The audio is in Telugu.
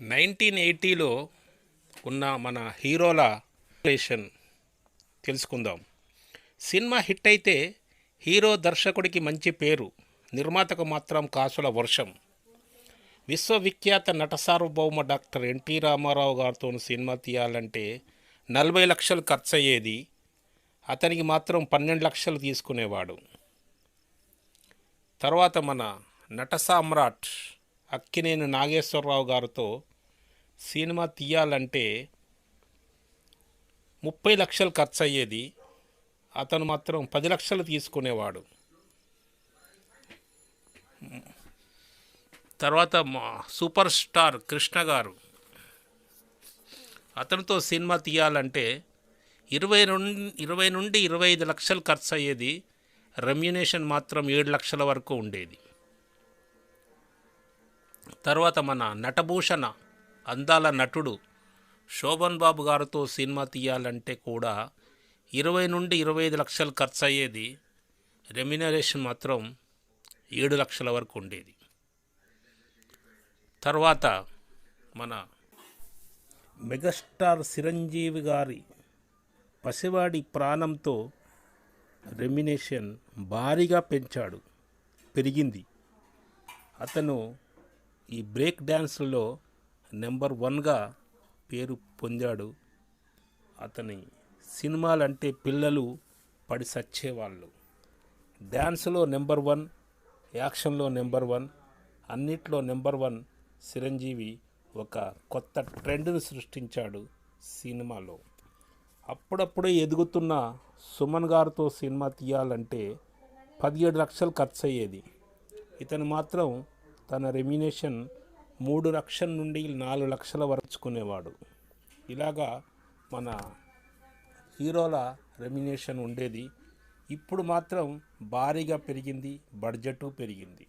నైన్టీన్ ఎయిటీలో ఉన్న మన హీరోల రిలేషన్ తెలుసుకుందాం. సినిమా హిట్ అయితే హీరో దర్శకుడికి మంచి పేరు నిర్మాతకు మాత్రం కాసుల వర్షం. విశ్వవిఖ్యాత నట సార్వభౌమ డాక్టర్ ఎన్టీ రామారావు గారితో సినిమా తీయాలంటే నలభై లక్షలు ఖర్చు అయ్యేది అతనికి మాత్రం పన్నెండు లక్షలు తీసుకునేవాడు. తర్వాత మన నట సామ్రాట్ అక్కినేని నాగేశ్వరరావు గారితో సినిమా తీయాలంటే ముప్పై లక్షలు ఖర్చు అయ్యేది అతను మాత్రం పది లక్షలు తీసుకునేవాడు. తర్వాత మా సూపర్ స్టార్ కృష్ణ గారు అతనితో సినిమా తీయాలంటే ఇరవై నుండి ఇరవై నుండి ఇరవై ఐదు లక్షలు ఖర్చు అయ్యేది రెమ్యునేషన్ మాత్రం ఏడు లక్షల వరకు ఉండేది. తర్వాత మన నటభూషణ అందాల నటుడు శోభన్ బాబు గారితో సినిమా తీయాలంటే కూడా ఇరవై నుండి ఇరవై ఐదు లక్షలు ఖర్చు అయ్యేది రెమ్యునరేషన్ మాత్రం ఏడు లక్షల వరకు ఉండేది. తర్వాత మన మెగాస్టార్ చిరంజీవి గారి పసివాడి ప్రాణంతో రెమ్యునేషన్ భారీగా పెంచాడు పెరిగింది. అతను ఈ బ్రేక్ డ్యాన్స్లో నెంబర్ వన్గా పేరు పొందాడు అతని సినిమాలంటే పిల్లలు పడి సచ్చేవాళ్ళు. డ్యాన్స్లో నెంబర్ వన్ యాక్షన్లో నెంబర్ వన్ అన్నిట్లో నెంబర్ వన్ చిరంజీవి ఒక కొత్త ట్రెండ్ను సృష్టించాడు సినిమాలో. అప్పుడప్పుడే ఎదుగుతున్న సుమన్ గారితో సినిమా తీయాలంటే పదిహేడు లక్షలు ఖర్చు అయ్యేది ఇతను మాత్రం తన రెమ్యునేషన్ మూడు లక్షల నుండి నాలుగు లక్షల వరచుకునేవాడు ఇలాగా మన హీరోల రెమ్యునేషన్ ఉండేది. ఇప్పుడు మాత్రం భారీగా పెరిగింది బడ్జెట్ పెరిగింది.